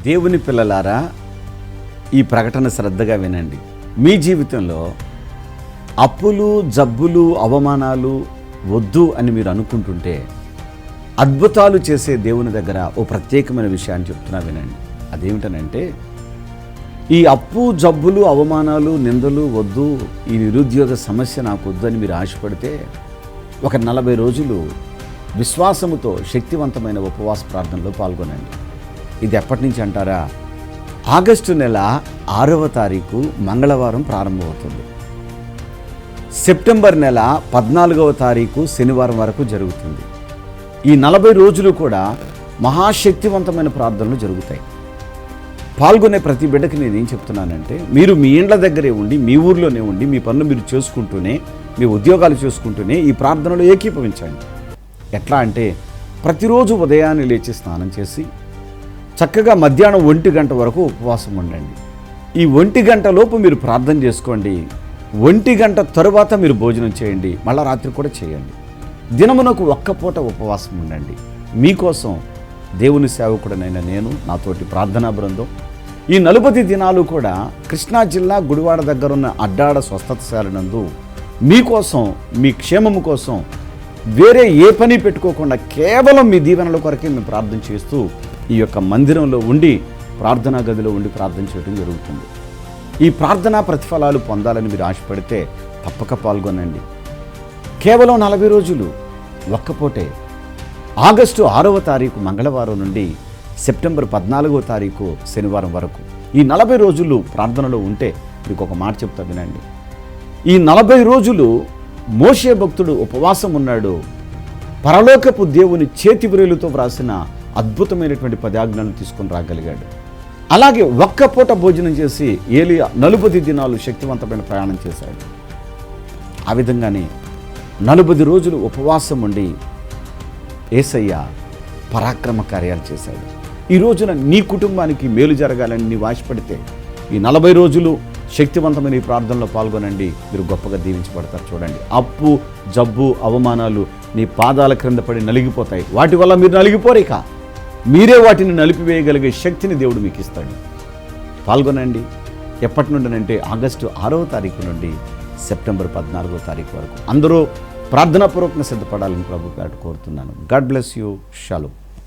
దేవుని పిల్లలారా ఈ ప్రకటన శ్రద్ధగా వినండి. మీ జీవితంలో అప్పులు జబ్బులు అవమానాలు వద్దు అని మీరు అనుకుంటుంటే అద్భుతాలు చేసే దేవుని దగ్గర ఓ ప్రత్యేకమైన విషయాన్ని చెప్తున్నా వినండి. అదేమిటనంటే ఈ అప్పు జబ్బులు అవమానాలు నిందలు వద్దు ఈ నిరుద్యోగ సమస్య నాకు వద్దు అని మీరు ఆశపడితే ఒక నలభై రోజులు విశ్వాసముతో శక్తివంతమైన ఉపవాస ప్రార్థనలో పాల్గొనండి. ఇది ఎప్పటి నుంచి అంటారా? ఆగస్టు నెల ఆరవ తారీఖు మంగళవారం ప్రారంభమవుతుంది. సెప్టెంబర్ నెల పద్నాలుగవ తారీఖు శనివారం వరకు జరుగుతుంది. ఈ నలభై రోజులు కూడా మహాశక్తివంతమైన ప్రార్థనలు జరుగుతాయి. పాల్గొనే ప్రతి బిడ్డకి నేను ఏం చెప్తున్నానంటే మీరు మీ ఇండ్ల దగ్గరే ఉండి మీ ఊర్లోనే ఉండి మీ పనులు మీరు చేసుకుంటూనే మీ ఉద్యోగాలు చేసుకుంటూనే ఈ ప్రార్థనలో ఏకీభవించండి. ఎట్లా అంటే ప్రతిరోజు ఉదయాన్నే లేచి స్నానం చేసి చక్కగా మధ్యాహ్నం ఒంటి గంట వరకు ఉపవాసం ఉండండి. ఈ ఒంటి గంట లోపు మీరు ప్రార్థన చేసుకోండి. ఒంటి గంట తరువాత మీరు భోజనం చేయండి. మళ్ళా రాత్రి కూడా చేయండి. దినమునకు ఒక్క పూట ఉపవాసం ఉండండి. మీకోసం దేవుని సేవకుడనైన నేను నాతోటి ప్రార్థనా బృందం. ఈ నలుపతి దినాలు కూడా కృష్ణా జిల్లా గుడివాడ దగ్గర ఉన్న అడ్డాడ స్వస్థతశాల నందు మీకోసం మీ క్షేమము కోసం వేరే ఏ పని పెట్టుకోకుండా కేవలం మీ దీవెనల కొరకే మేము ప్రార్థన చేస్తూ ఈ యొక్క మందిరంలో ఉండి ప్రార్థనా గదిలో ఉండి ప్రార్థన చేయడం జరుగుతుంది. ఈ ప్రార్థనా ప్రతిఫలాలు పొందాలని మీరు ఆశపడితే తప్పక పాల్గొనండి. కేవలం నలభై రోజులు ఒక్కపోటే ఆగస్టు ఆరవ తారీఖు మంగళవారం నుండి సెప్టెంబర్ పద్నాలుగో తారీఖు శనివారం వరకు ఈ నలభై రోజులు ప్రార్థనలో ఉంటే మీకు ఒక మాట చెప్తా వినండి. ఈ నలభై రోజులు మోషే భక్తుడు ఉపవాసం ఉన్నాడు. పరలోకపు దేవుని చేతి వ్రేలుతో వ్రాసిన అద్భుతమైనటువంటి పదాజ్ఞలను తీసుకొని రాగలిగాడు. అలాగే ఒక్క పూట భోజనం చేసి ఏలియా నలుపది దినాలు శక్తివంతమైన ప్రయాణం చేశాడు. ఆ విధంగానే నలుబది రోజులు ఉపవాసం ఉండి ఏసయ్య పరాక్రమ కార్యాలు చేశాడు. ఈ రోజున నీ కుటుంబానికి మేలు జరగాలని నీవు ఆశపడితే ఈ నలభై రోజులు శక్తివంతమైన ఈ ప్రార్థనలో పాల్గొనండి. మీరు గొప్పగా దీవించబడతారు చూడండి. అప్పు జబ్బు అవమానాలు నీ పాదాల క్రింద పడి నలిగిపోతాయి. వాటి వల్ల మీరు నలిగిపోరిక మీరే వాటిని నలిపివేయగలిగే శక్తిని దేవుడు మీకు ఇస్తాడు పాల్గొనండి. ఎప్పటి నుండినంటే ఆగస్టు ఆరవ తారీఖు నుండి సెప్టెంబర్ పద్నాలుగో తారీఖు వరకు అందరూ ప్రార్థనాపూర్వకంగా సిద్ధపడాలని ప్రభు గారు కోరుతున్నాను. God bless you. షాలో.